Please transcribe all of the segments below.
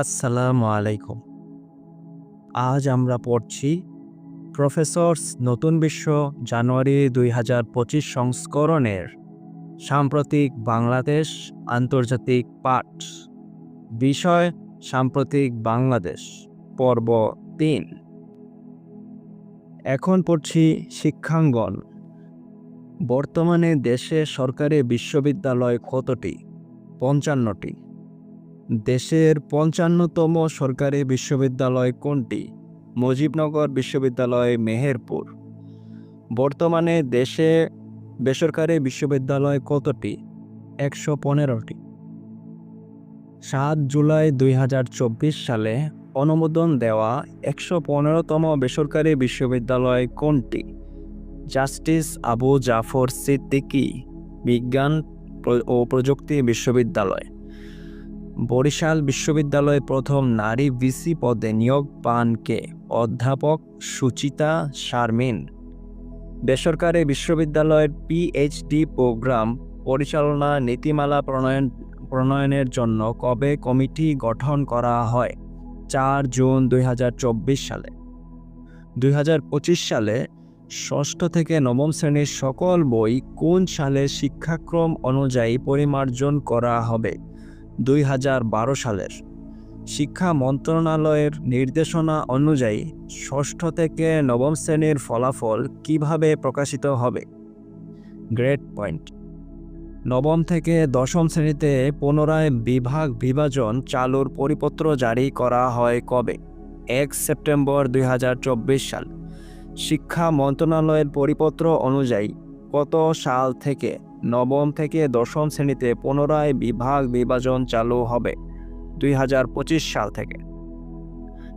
আসসালামু আলাইকুম। আজ আমরা পড়ছি প্রফেসরস নতুন বিশ্ব জানুয়ারি দুই হাজার পঁচিশ সংস্করণের সাম্প্রতিক বাংলাদেশ আন্তর্জাতিক পাঠ। বিষয়, সাম্প্রতিক বাংলাদেশ, পর্ব তিন। এখন পড়ছি শিক্ষাঙ্গন। বর্তমানে দেশে সরকারি বিশ্ববিদ্যালয় কতটি? পঞ্চান্নটি। দেশের পঞ্চান্নতম সরকারি বিশ্ববিদ্যালয় কোনটি? মুজিবনগর বিশ্ববিদ্যালয়, মেহেরপুর। বর্তমানে দেশে বেসরকারি বিশ্ববিদ্যালয় কতটি? একশো পনেরোটি। সাত জুলাই দুই হাজার চব্বিশ সালে অনুমোদন দেওয়া একশো পনেরোতম বেসরকারি বিশ্ববিদ্যালয় কোনটি? জাস্টিস আবু জাফর সিদ্দিকী, বিজ্ঞান ও প্রযুক্তি বিশ্ববিদ্যালয়। বরিশাল বিশ্ববিদ্যালয়ে প্রথম নারী ভিসি পদে নিয়োগ পান কে? অধ্যাপক সুচিতা শারমিন। বেসরকারি বিশ্ববিদ্যালয়ের পিএইচডি প্রোগ্রাম পরিচালনা নীতিমালা প্রণয়ন, প্রণয়নের জন্য কবে কমিটি গঠন করা হয়? চার জুন দুই হাজার চব্বিশ সালে। দুই হাজার পঁচিশ সালে ষষ্ঠ থেকে নবম শ্রেণির সকল বই কোন সালে শিক্ষাক্রম অনুযায়ী পরিমার্জন করা হবে? দুই হাজার বারো সালের। শিক্ষা মন্ত্রণালয়ের নির্দেশনা অনুযায়ী ষষ্ঠ থেকে নবম শ্রেণির ফলাফল কীভাবে প্রকাশিত হবে? Grade point. নবম থেকে দশম শ্রেণীতে পুনরায় বিভাগ বিভাজন চালুর পরিপত্র জারি করা হয় কবে? এক সেপ্টেম্বর দুই হাজার চব্বিশ সাল। শিক্ষা মন্ত্রণালয়ের পরিপত্র অনুযায়ী কত সাল থেকে নবম থেকে দশম শ্রেণীতে পুনরায় বিভাগ বিভাজন চালু হবে দুই হাজার পঁচিশ সাল থেকে।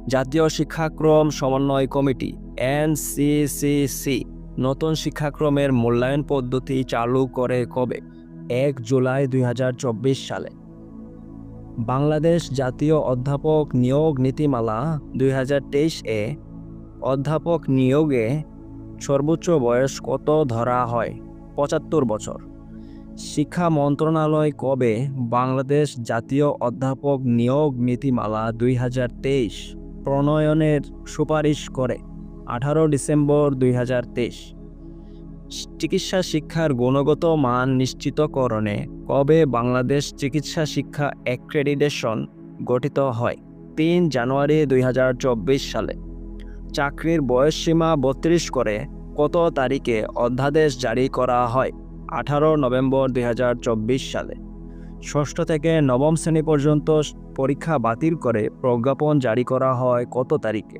জাতীয় শিক্ষাক্রম সমন্বয় কমিটি এনসিসিসি নতুন শিক্ষাক্রমের মূল্যায়ন পদ্ধতি চালু করে কবে? এক জুলাই দুই হাজার চব্বিশ সালে। বাংলাদেশ জাতীয় অধ্যাপক নিয়োগ নীতিমালা দুই হাজার তেইশ এ অধ্যাপক নিয়োগে সর্বোচ্চ বয়স কত ধরা হয়? পঁচাত্তর বছর। শিক্ষা মন্ত্রণালয় কবে বাংলাদেশ জাতীয় অধ্যাপক নিয়োগ নীতিমালা দুই হাজার তেইশ প্রণয়নের সুপারিশ করে? আঠারো ডিসেম্বর দুই হাজার তেইশ। চিকিৎসা শিক্ষার গুণগত মান নিশ্চিতকরণে কবে বাংলাদেশ চিকিৎসা শিক্ষা অ্যাক্রেডিটেশন গঠিত হয়? তিন জানুয়ারি দুই হাজার চব্বিশ সালে। চাকরির বয়সসীমা বত্রিশ করে কত তারিখে অধ্যাদেশ জারি করা হয়? আঠারো নভেম্বর দুই হাজার চব্বিশ সালে। ষষ্ঠ থেকে নবম শ্রেণি পর্যন্ত পরীক্ষা বাতিল করে প্রজ্ঞাপন জারি করা হয় কত তারিখে?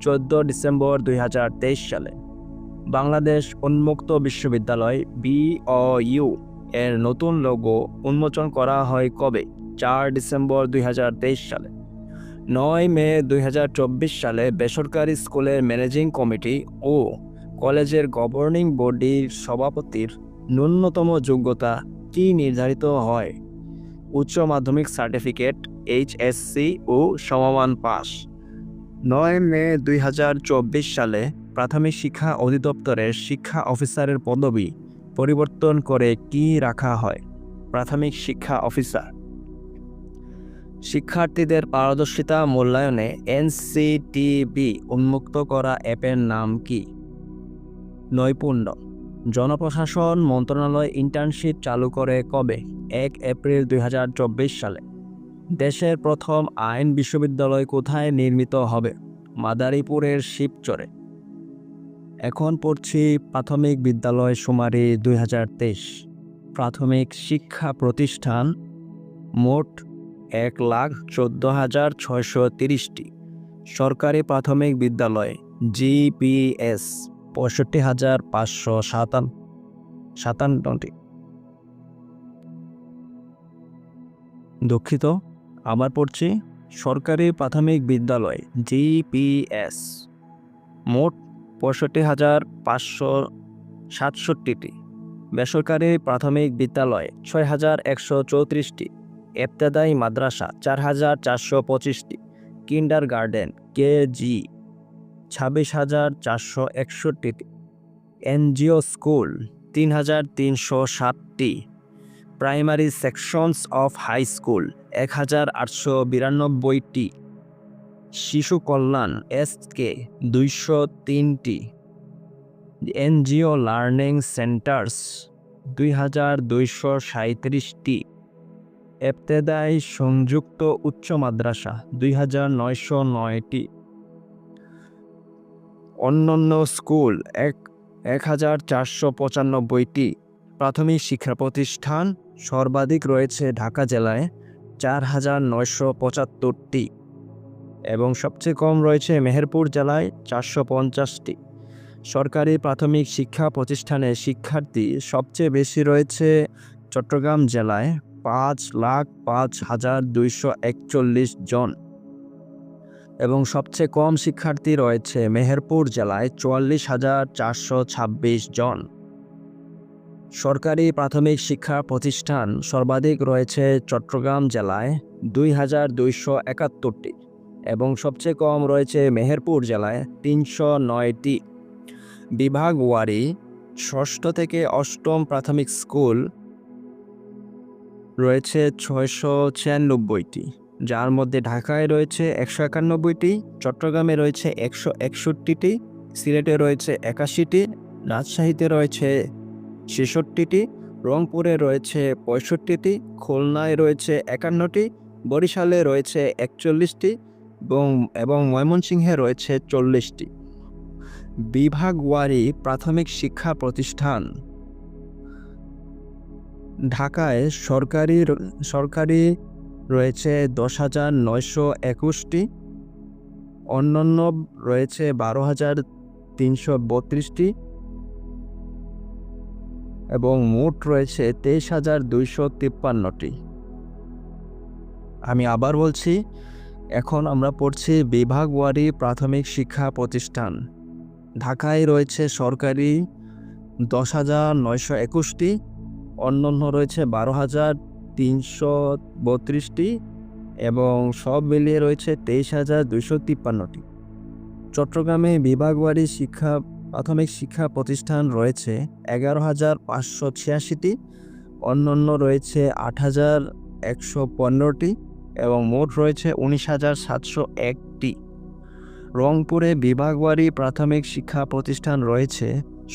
চোদ্দ ডিসেম্বর দুই হাজার তেইশ সালে। বাংলাদেশ উন্মুক্ত বিশ্ববিদ্যালয় বিঅইউ এর নতুন লোগো উন্মোচন করা হয় কবে? চার ডিসেম্বর দুই হাজার তেইশ সালে। নয় মে দুই হাজার চব্বিশ সালে বেসরকারি স্কুলের ম্যানেজিং কমিটি ও কলেজের গভর্নিং বডির সভাপতির ন্যূনতম যোগ্যতা কি নির্ধারিত হয়? উচ্চ মাধ্যমিক সার্টিফিকেট এইচএসসি ও সমমান পাস নয় মে দুই হাজার চব্বিশ সালে প্রাথমিক শিক্ষা অধিদপ্তরের শিক্ষা অফিসারের পদবি পরিবর্তন করে কি রাখা হয়? প্রাথমিক শিক্ষা অফিসার। শিক্ষার্থীদের পারদর্শিতা মূল্যায়নে এনসিটিবি উন্মুক্ত করা অ্যাপের নাম কি? নৈপুণ্য। জনপ্রশাসন মন্ত্রণালয় ইন্টার্নশিপ চালু করে কবে? এক এপ্রিল দুই হাজার চব্বিশ সালে। দেশের প্রথম আইন বিশ্ববিদ্যালয় কোথায় নির্মিত হবে? মাদারীপুরের শিবচরে। এখন পড়ছি প্রাথমিক বিদ্যালয় সুমারি দুই হাজার তেইশ। প্রাথমিক শিক্ষা প্রতিষ্ঠান মোট এক লাখ চোদ্দ হাজার ছয়শো তিরিশটি। সরকারি প্রাথমিক বিদ্যালয় জিপিএস পঁয়ষট্টি হাজার পাঁচশো সাতান, সাতান্নটি। দুঃখিত, আবার পড়ছি। সরকারি প্রাথমিক বিদ্যালয়, জিপিএস, মোট পঁয়ষট্টি হাজার পাঁচশো সাতষট্টিটি। বেসরকারি প্রাথমিক বিদ্যালয় ছয় হাজার একশো চৌত্রিশটি। এফতেদায়ী মাদ্রাসা চার হাজার চারশো পঁচিশটি। Kindergarten KG. ছাব্বিশ হাজার চারশো একষট্টিটি এনজিও স্কুল তিন হাজার তিনশো সাতটি primary sections of high school এক হাজার আটশো বিরানব্বইটি শিশু কল্যাণ এস কে দুইশো তিনটি এনজিও লার্নিং সেন্টার্স দুই হাজার দুইশো সাঁত্রিশটি এফতেদাই সংযুক্ত উচ্চ মাদ্রাসা দুই হাজার নয়শো নয়টি অন্যান্য স্কুল এক এক হাজার চারশো পঁচানব্বইটি প্রাথমিক শিক্ষা প্রতিষ্ঠান সর্বাধিক রয়েছে ঢাকা জেলায় চার হাজার নয়শো পঁচাত্তরটি এবং সবচেয়ে কম রয়েছে মেহেরপুর জেলায় চারশো পঞ্চাশটি। সরকারি প্রাথমিক শিক্ষা প্রতিষ্ঠানে শিক্ষার্থী সবচেয়ে বেশি রয়েছে চট্টগ্রাম জেলায় পাঁচ লাখ পাঁচ হাজার দুইশো একচল্লিশ জন। এবং সবচেয়ে কম শিক্ষার্থী রয়েছে মেহেরপুর জেলায় চুয়াল্লিশ হাজার চারশো ছাব্বিশ জন। সরকারি প্রাথমিক শিক্ষা প্রতিষ্ঠান সর্বাধিক রয়েছে চট্টগ্রাম জেলায় দুই হাজার দুইশো একাত্তরটি এবং সবচেয়ে কম রয়েছে মেহেরপুর জেলায় তিনশো নয়টি। বিভাগ ওয়ারি ষষ্ঠ থেকে অষ্টম প্রাথমিক স্কুল রয়েছে ছয়শো ছিয়ানব্বইটি। যার মধ্যে ঢাকায় রয়েছে একশো একানব্বইটি, চট্টগ্রামে রয়েছে একশো একষট্টিটি, সিলেটে রয়েছে একাশিটি, রাজশাহীতে রয়েছে ছেষট্টিটি, রংপুরে রয়েছে পঁয়ষট্টিটি, খুলনায় রয়েছে একান্নটি, বরিশালে রয়েছে একচল্লিশটি এবং এবং ময়মনসিংহে রয়েছে চল্লিশটি। বিভাগওয়ারি প্রাথমিক শিক্ষা প্রতিষ্ঠান। ঢাকায় সরকারি সরকারি রয়েছে দশ হাজার নয়শো একুশটি, অন্যান্য রয়েছে বারো হাজার তিনশো বত্রিশটি এবং মোট রয়েছে তেইশ হাজার দুইশো তিপ্পান্নটি। আমি আবার বলছি, এখন আমরা পড়ছি বিভাগওয়ারি প্রাথমিক শিক্ষা প্রতিষ্ঠান। ঢাকায় রয়েছে সরকারি দশ হাজার নয়শো একুশটি, অন্যান্য রয়েছে বারো হাজার তিনশো বত্রিশটি এবং সব মিলিয়ে রয়েছে তেইশ হাজার দুইশো তিপ্পান্নটি। চট্টগ্রামে বিভাগওয়ারি শিক্ষা, প্রাথমিক শিক্ষা প্রতিষ্ঠান রয়েছে এগারো হাজার পাঁচশো ছিয়াশিটি, অন্যান্য রয়েছে আট হাজার একশো পনেরোটি এবং মোট রয়েছে উনিশ হাজার সাতশো একটি। রংপুরে বিভাগওয়ারি প্রাথমিক শিক্ষা প্রতিষ্ঠান রয়েছে,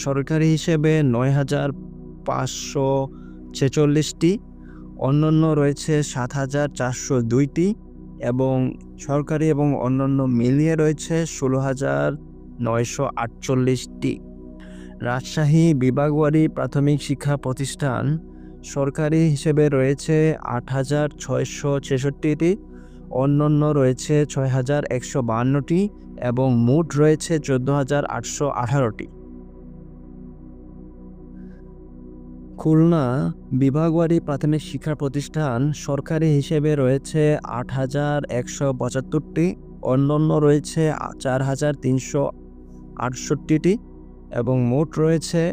সরকারি হিসেবে নয় হাজার পাঁচশো ছেচল্লিশটি। অন্যান্য রয়েছে সাত হাজার চারশো দুইটি এবং সরকারি এবং অন্যান্য মিলিয়ে রয়েছে ষোলো হাজার নয়শো আটচল্লিশটি। রাজশাহী বিভাগওয়ারি প্রাথমিক শিক্ষা প্রতিষ্ঠান সরকারি হিসেবে রয়েছে আট হাজার ছয়শো ছেষট্টিটি, অন্যান্য রয়েছে ছয় হাজার একশো বাহান্নটি এবং মোট রয়েছে চোদ্দ হাজার আটশো আঠারোটি। খুলনা বিভাগওয়ারি প্রাথমিক শিক্ষা প্রতিষ্ঠান সরকারি হিসেবে রয়েছে আট হাজার একশো পঁচাত্তরটি, অন্যান্য রয়েছে চার হাজার তিনশো আটষট্টিটি এবং মোট রয়েছে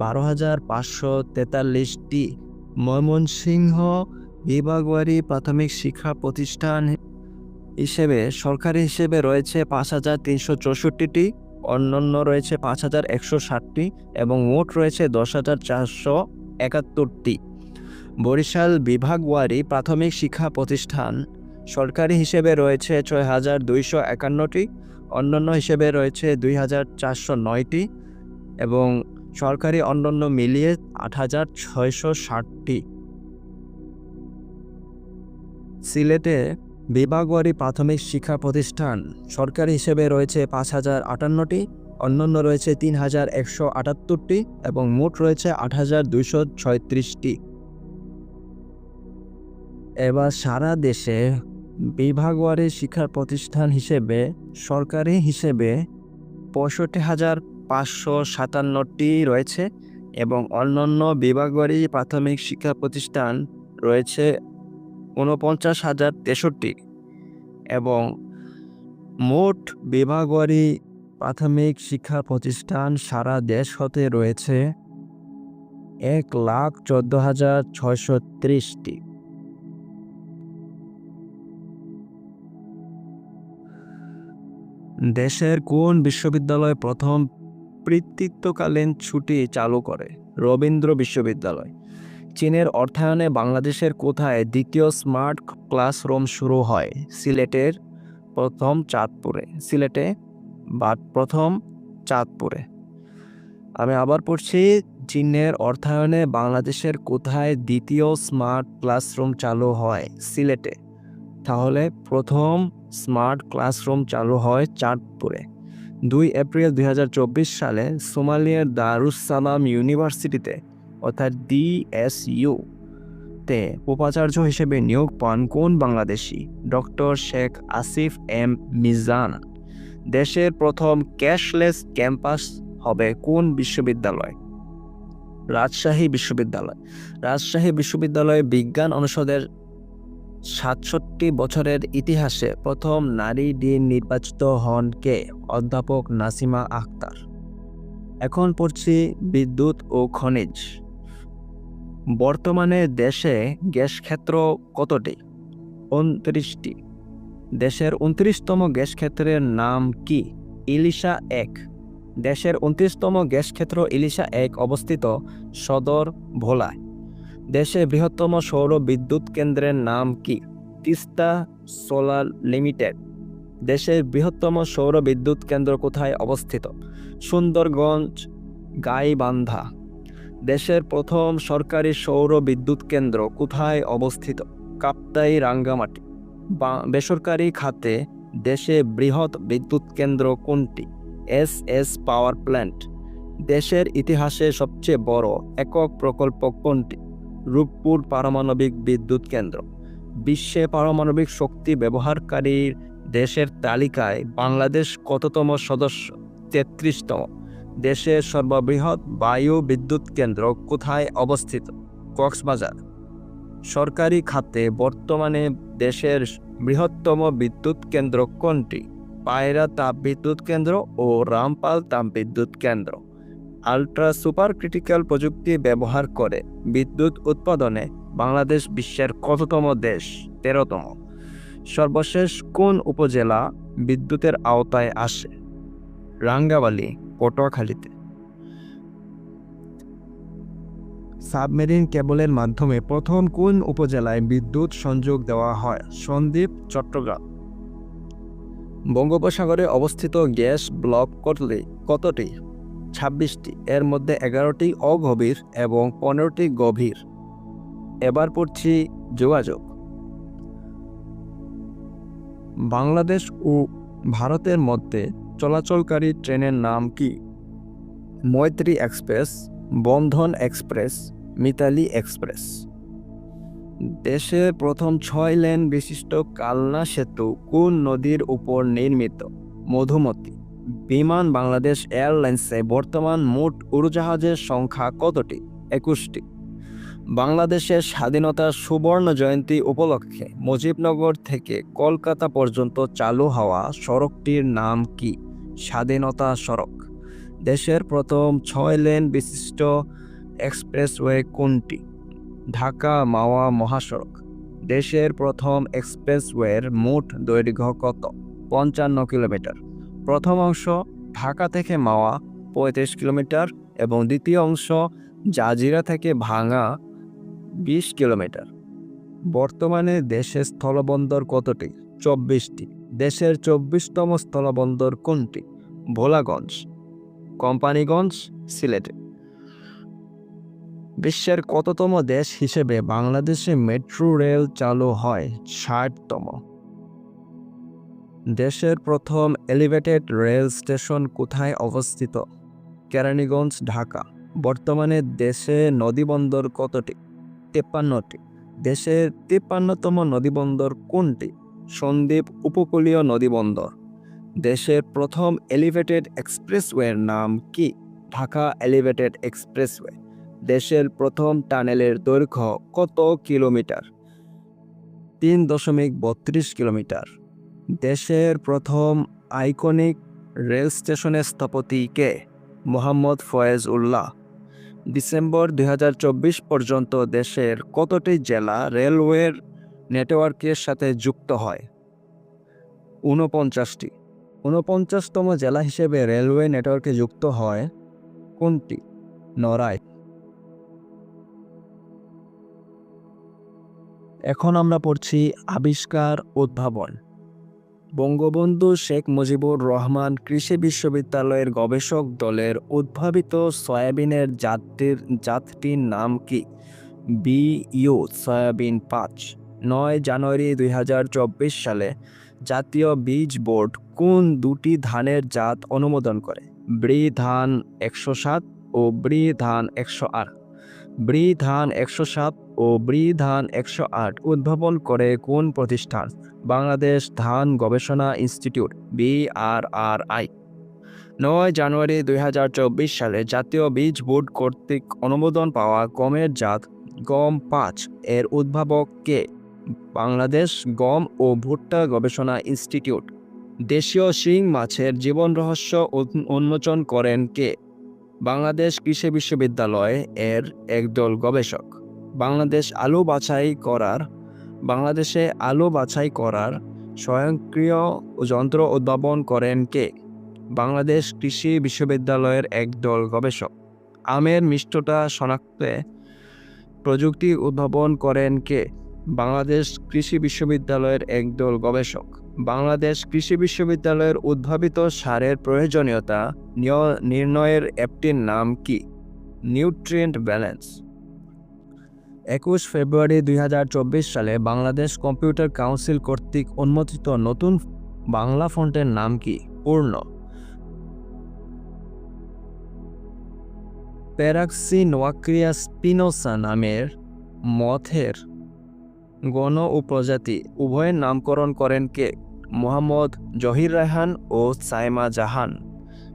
বারো হাজার পাঁচশো তেতাল্লিশটি। ময়মনসিংহ বিভাগওয়ারি প্রাথমিক শিক্ষা প্রতিষ্ঠান হিসেবে সরকারি হিসেবে রয়েছে পাঁচ হাজার তিনশো চৌষট্টিটি, অন্যান্য রয়েছে পাঁচ হাজার একশো ষাটটি এবং মোট রয়েছে দশ হাজার চারশো একাত্তরটি। বরিশাল বিভাগওয়ারি প্রাথমিক শিক্ষা প্রতিষ্ঠান সরকারি হিসেবে রয়েছে ছয় হাজার দুইশো একান্নটি, অন্যান্য হিসেবে রয়েছে দুই হাজার চারশো নয়টি এবং সরকারি অন্যান্য মিলিয়ে আট হাজার ছয়শো ষাটটি। সিলেটে বিভাগওয়ারি প্রাথমিক শিক্ষা প্রতিষ্ঠান সরকারি হিসেবে রয়েছে পাঁচ হাজার আটান্নটি অন্যান্য রয়েছে তিন হাজার একশো আটাত্তরটি এবং মোট রয়েছে আট হাজার দুইশো ছয়ত্রিশটি। এবার সারা দেশে বিভাগওয়ারি শিক্ষা প্রতিষ্ঠান হিসেবে, সরকারি হিসেবে পঁয়ষট্টি হাজার পাঁচশো সাতান্নটি রয়েছে এবং অন্যান্য বিভাগওয়ারি প্রাথমিক শিক্ষা প্রতিষ্ঠান রয়েছে ঊনপঞ্চাশ হাজার তেষট্টি। এবং মোট বিভাগওয়ারি প্রাথমিক শিক্ষা প্রতিষ্ঠান সারা দেশ হতে রয়েছে এক লাখ চোদ্দ হাজার ছয়শো ত্রিশটি। দেশের কোন বিশ্ববিদ্যালয় প্রথম কৃতিত্বকালীন ছুটি চালু করে? রবীন্দ্র বিশ্ববিদ্যালয়। চীনের অর্থায়নে বাংলাদেশের কোথায় দ্বিতীয় স্মার্ট ক্লাসরুম শুরু হয়? সিলেটের প্রথম চাঁদপুরে। সিলেটে বা প্রথম চাঁদপুরে। আমি আবার পড়ছি চীনের অর্থায়নে বাংলাদেশের কোথায় দ্বিতীয় স্মার্ট ক্লাসরুম চালু হয়, সিলেটে। তাহলে প্রথম স্মার্ট ক্লাসরুম চালু হয় চাঁদপুরে। দুই এপ্রিল দুই হাজার চব্বিশ সালে সোমালিয়ার দারুসালাম ইউনিভার্সিটিতে, অর্থাৎ ডিএসইউ তে উপাচার্য হিসেবে নিয়োগ পান কোন Bangladeshi? Doctor Sheikh Asif M Mizan. দেশের প্রথম ক্যাশলেস ক্যাম্পাস হবে কোন বিশ্ববিদ্যালয়? রাজশাহী বিশ্ববিদ্যালয়। রাজশাহী বিশ্ববিদ্যালয়ে বিজ্ঞান অনুষদের সাতষট্টি বছরের ইতিহাসে প্রথম নারী ডিন নির্বাচিত হন কে? অধ্যাপক নাসিমা আক্তার এখন পড়ছি বিদ্যুৎ ও খনিজ। বর্তমানে দেশে গ্যাস ক্ষেত্র কতটি? উনত্রিশটি। দেশের উনত্রিশতম গ্যাস ক্ষেত্রের নাম কি? ইলিশা এক। দেশের উনত্রিশতম গ্যাস ক্ষেত্র ইলিশা এক অবস্থিত সদর ভোলায়। দেশের বৃহত্তম সৌর বিদ্যুৎ কেন্দ্রের নাম কি? Teesta solar limited. দেশের বৃহত্তম সৌর বিদ্যুৎ কেন্দ্র কোথায় অবস্থিত? সুন্দরগঞ্জ, গাইবান্ধা। দেশের প্রথম সরকারি সৌর বিদ্যুৎ কেন্দ্র কোথায় অবস্থিত? কাপ্তাই রাঙ্গামাটি। বেসরকারি খাতে দেশে বৃহৎ বিদ্যুৎ কেন্দ্র কোনটি? S S power plant. দেশের ইতিহাসে সবচেয়ে বড় একক প্রকল্প কোনটি? রূপপুর পারমাণবিক বিদ্যুৎ কেন্দ্র। বিশ্বে পারমাণবিক শক্তি ব্যবহারকারীর দেশের তালিকায় বাংলাদেশ কততম সদস্য? তেত্রিশতম। দেশের সর্ববৃহৎ বায়ু বিদ্যুৎ কেন্দ্র কোথায় অবস্থিত? কক্সবাজার। সরকারি খাতে বর্তমানে দেশের বৃহত্তম বিদ্যুৎ কেন্দ্র কোনটি? পায়রা তাপ বিদ্যুৎ কেন্দ্র ও রামপাল তাপ বিদ্যুৎ কেন্দ্র। আল্ট্রা সুপার ক্রিটিক্যাল প্রযুক্তি ব্যবহার করে বিদ্যুৎ উৎপাদনে বাংলাদেশ বিশ্বের কততম দেশ? তেরোতম। সর্বশেষ কোন উপজেলা বিদ্যুতের আওতায় আসে? রাঙ্গাবালি পটুয়াখালীতে। সাবমেরিন কেবলের মাধ্যমে প্রথম কোন উপজেলায় বিদ্যুৎ সংযোগ দেওয়া হয়? সন্দ্বীপ চট্টগ্রাম। বঙ্গোপসাগরে অবস্থিত গ্যাস ব্লক কতলি কতটি? ছাব্বিশটি। এর মধ্যে এগারোটি অগভীর এবং পনেরোটি গভীর। এবার পড়ছি যোগাযোগ। বাংলাদেশ ও ভারতের মধ্যে চলাচলকারী ট্রেনের নাম কি? Maitree express, Bandhan express Mitali express. দেশের প্রথম ছয় লেন বিশিষ্ট কালনা সেতু কোন নদীর উপর নির্মিত? মধুমতি। বিমান বাংলাদেশ এয়ারলাইন্সে বর্তমান মোট উড়োজাহাজের সংখ্যা কতটি? একুশটি। বাংলাদেশের স্বাধীনতার সুবর্ণ জয়ন্তী উপলক্ষে মুজিবনগর থেকে কলকাতা পর্যন্ত চালু হওয়া সড়কটির নাম কি? স্বাধীনতা সড়ক। দেশের প্রথম ছয় লেন বিশিষ্ট এক্সপ্রেসওয়ে কোনটি? ঢাকা মাওয়া মহাসড়ক। দেশের প্রথম এক্সপ্রেসওয়ের মোট দৈর্ঘ্য কত? পঞ্চান্ন কিলোমিটার। প্রথম অংশ ঢাকা থেকে মাওয়া, পঁয়ত্রিশ কিলোমিটার এবং দ্বিতীয় অংশ জাজিরা থেকে ভাঙা, বিশ কিলোমিটার। বর্তমানে দেশের স্থলবন্দর কতটি? চব্বিশটি। দেশের চব্বিশতম স্থলবন্দর কোনটি? ভোলাগঞ্জ। কোম্পানিগঞ্জ, সিলেটে। বিশ্বের কততম দেশ হিসেবে বাংলাদেশে মেট্রো রেল চালু হয় ষাটতম? দেশের প্রথম এলিভেটেড রেল স্টেশন কোথায় অবস্থিত? কেরানীগঞ্জ, ঢাকা। বর্তমানে দেশে নদীবন্দর কতটি? তেপ্পান্নটি। দেশের তিপ্পান্নতম নদীবন্দর কোনটি? সন্দ্বীপ উপকূলীয় নদীবন্দর। দেশের প্রথম এলিভেটেড এক্সপ্রেসওয়ের নাম কি? ঢাকা এলিভেটেড এক্সপ্রেসওয়ে দেশের প্রথম টানেলের দৈর্ঘ্য কত কিলোমিটার? তিন দশমিক বত্রিশ কিলোমিটার। দেশের প্রথম আইকনিক রেল স্টেশনের স্থপতি কে? মোহাম্মদ ফয়েজ উল্লাহ ডিসেম্বর দু হাজার চব্বিশ পর্যন্ত দেশের কতটি জেলা রেলওয়ের নেটওয়ার্কের সাথে যুক্ত হয়? ঊনপঞ্চাশটি। ঊনপঞ্চাশতম জেলা হিসেবে রেলওয়ে নেটওয়ার্কে যুক্ত হয় কোনটি? নড়াই এখন আমরা পড়ছি আবিষ্কার উদ্ভাবন। বঙ্গবন্ধু শেখ মুজিবুর রহমান কৃষি বিশ্ববিদ্যালয়ের গবেষক দলের উদ্ভাবিত সয়াবিনের জাতটির জাতটির নাম কি? বি ইউ সয়াবিন পাঁচ, নয় জানুয়ারি দুই হাজার চব্বিশ সালে জাতীয় বীজ বোর্ড কোন দুটি ধানের জাত অনুমোদন করে? ব্রি ধান একশো সাত ও ব্রি ধান একশো আট। ব্রি ধান একশো সাত ও ব্রি ধান একশো আট উদ্ভাবন করে কোন প্রতিষ্ঠান? বাংলাদেশ ধান গবেষণা ইনস্টিটিউট বিআরআরআই নয় জানুয়ারি দু হাজার চব্বিশ সালে জাতীয় বীজ বোর্ড কর্তৃক অনুমোদন পাওয়া গমের জাত গম পাঁচ। এর উদ্ভাবক কে? বাংলাদেশ গম ও ভুট্টা গবেষণা ইনস্টিটিউট। দেশীয় শিং মাছের জীবন রহস্য উন্মোচন করেন কে? বাংলাদেশ কৃষি বিশ্ববিদ্যালয় এর একদল গবেষক। বাংলাদেশ আলো বাছাই করার, বাংলাদেশে আলো বাছাই করার স্বয়ংক্রিয় যন্ত্র উদ্ভাবন করেন কে? বাংলাদেশ কৃষি বিশ্ববিদ্যালয়ের একদল গবেষক। আমের মিষ্টতা শনাক্তে প্রযুক্তি উদ্ভাবন করেন কে? বাংলাদেশ কৃষি বিশ্ববিদ্যালয়ের একদল গবেষক। বাংলাদেশ কৃষি বিশ্ববিদ্যালয়ের উদ্ভাবিত সারের প্রয়োজনীয়তা নিয়- নির্ণয়ের অ্যাপটির নাম কি? Nutrient balance. একুশ ফেব্রুয়ারি দুই হাজার চব্বিশ সালে বাংলাদেশ কম্পিউটার কাউন্সিল কর্তৃক অনুমোদিত নতুন বাংলা ফন্টের নাম কি? পূর্ণ। প্যারাক্সি নোয়াক্রিয়া স্পিনোসা নামের মথের গণ ও প্রজাতি উভয়ের নামকরণ করেন কে? মোহাম্মদ জহির রায়হান ও সাইমা জাহান।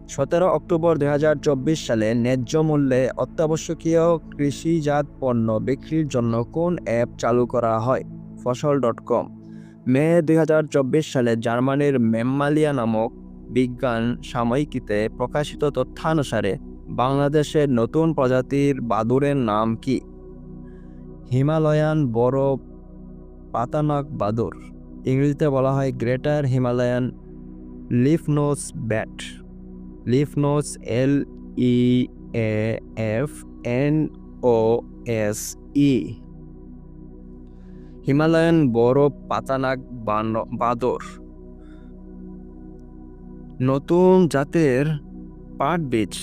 সতেরো অক্টোবর দুই হাজার চব্বিশ সালে ন্যায্য মূল্যে অত্যাবশ্যকীয় কৃষিজাত পণ্য বিক্রির জন্য কোন অ্যাপ চালু করা হয়? ফসল ডট কম। মে দু হাজার চব্বিশ সালে জার্মানির মেম্মালিয়া নামক বিজ্ঞান সাময়িকীতে প্রকাশিত তথ্যানুসারে বাংলাদেশের নতুন প্রজাতির বাদুরের নাম কি? হিমালয়ান বড় পাতানাক বাদুর ইংরেজিতে বলা হয় greater Himalayan leafnose bat. Leafnose L E A F N O S E Himalayan বড় পাতানাক বাদর নতুন জাতের পাট বীজ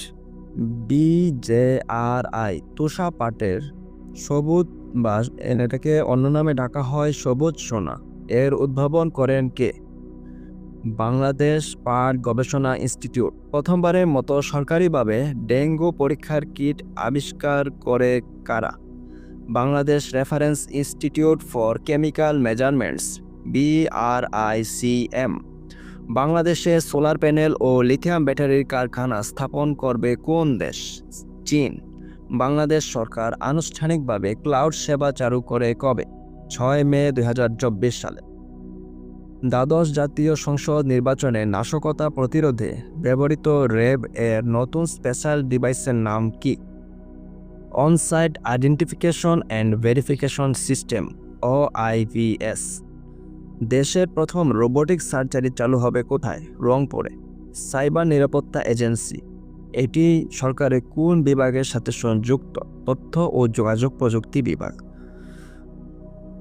B J R I Tossa পাটের সবুজ বা এটাকে অন্য নামে ডাকা হয় সবুজ সোনা। এর উদ্ভাবন করেন কে? বাংলাদেশ পাট গবেষণা ইনস্টিটিউট। প্রথমবারের মতো সরকারিভাবে ডেঙ্গু পরীক্ষার কিট আবিষ্কার করে কারা? Bangladesh reference institute for chemical measurements, BRICM. বাংলাদেশে সোলার প্যানেল ও লিথিয়াম ব্যাটারির কারখানা স্থাপন করবে কোন দেশ? চীন। বাংলাদেশ সরকার আনুষ্ঠানিকভাবে ক্লাউড সেবা চালু করে কবে? ছয় মে দু হাজার চব্বিশ সালে। দ্বাদশ জাতীয় সংসদ নির্বাচনে নাশকতা প্রতিরোধে ব্যবহৃত র্যাব এর নতুন স্পেশাল ডিভাইসের নাম কি? Onsite identification and verification system O IVS দেশের প্রথম রোবোটিক সার্জারি চালু হবে কোথায়? রংপুরে। সাইবার নিরাপত্তা এজেন্সি। এটি সরকারের কোন বিভাগের সাথে সংযুক্ত? তথ্য ও যোগাযোগ প্রযুক্তি বিভাগ।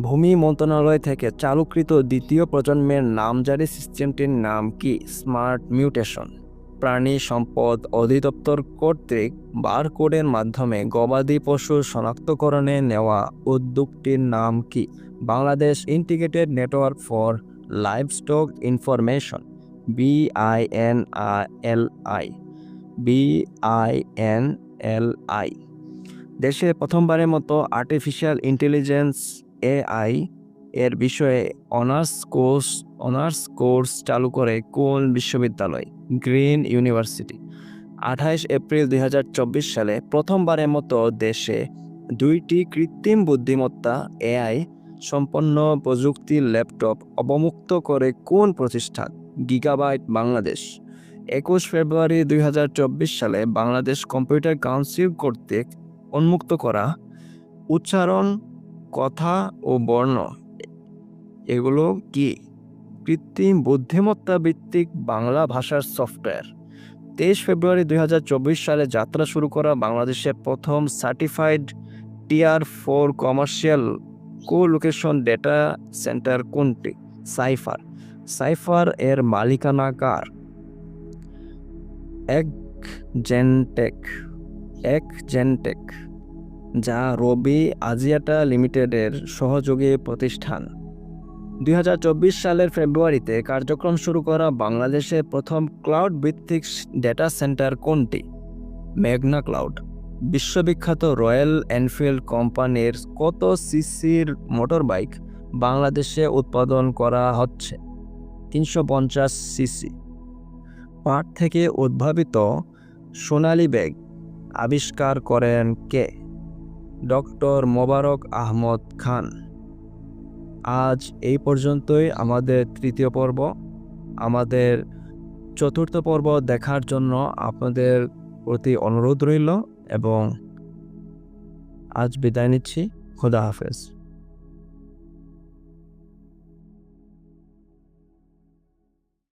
ভূমি মন্ত্রণালয় থেকে চালুকৃত দ্বিতীয় প্রজন্মের নামজারি সিস্টেমটির নাম কি? Smart mutation. প্রাণী সম্পদ অধিদপ্তর কর্তৃক বারকোডের মাধ্যমে গবাদি পশুর শনাক্তকরণে নেওয়া উদ্যোগটির নাম কি? Bangladesh integrated network for livestock information BINILI BINLI. দেশে প্রথমবারের মতো আর্টিফিশিয়াল ইন্টেলিজেন্স এআই এর বিষয়ে অনার্স কোর্স অনার্স কোর্স চালু করে কোন বিশ্ববিদ্যালয়? Green university. আঠাইশ এপ্রিল দুই সালে প্রথমবারের মতো দেশে দুইটি কৃত্রিম বুদ্ধিমত্তা এআই সম্পন্ন প্রযুক্তির ল্যাপটপ অবমুক্ত করে কোন প্রতিষ্ঠান? গিগাবাইট বাংলাদেশ। একুশ ফেব্রুয়ারি দুই হাজার চব্বিশ সালে বাংলাদেশ কম্পিউটার কাউন্সিল কর্তৃক উন্মুক্ত করা উচ্চারণ কথা ও বর্ণ, এগুলো কি? কৃত্রিম বুদ্ধিমত্তা ভিত্তিক বাংলা ভাষার সফটওয়্যার তেইশ ফেব্রুয়ারি দু হাজার চব্বিশ সালে যাত্রা শুরু করা বাংলাদেশের প্রথম certified tier four commercial colocation data centre কোনটি? সাইফার। সাইফার এর মালিকানা কার? এক জেনটেক এক জেনটেক যা রবি আজিয়াটা লিমিটেডের সহযোগী প্রতিষ্ঠান। দুই হাজার চব্বিশ সালের ফেব্রুয়ারিতে কার্যক্রম শুরু করা বাংলাদেশের প্রথম ক্লাউড ভিত্তিক ডেটা সেন্টার কোনটি? মেঘনা ক্লাউড, বিশ্ববিখ্যাত রয়্যাল এনফিল্ড কোম্পানির কত সিসির মোটরবাইক বাংলাদেশে উৎপাদন করা হচ্ছে? তিনশো পঞ্চাশ সিসি। পাট থেকে উদ্ভাবিত সোনালী ব্যাগ আবিষ্কার করেন কে? ডক্টর মোবারক আহমদ খান। আজ এই পর্যন্তই আমাদের তৃতীয় পর্ব। আমাদের চতুর্থ পর্ব দেখার জন্য আপনাদের প্রতি অনুরোধ রইল এবং আজ বিদায় নিচ্ছি। খুদা হাফেজ।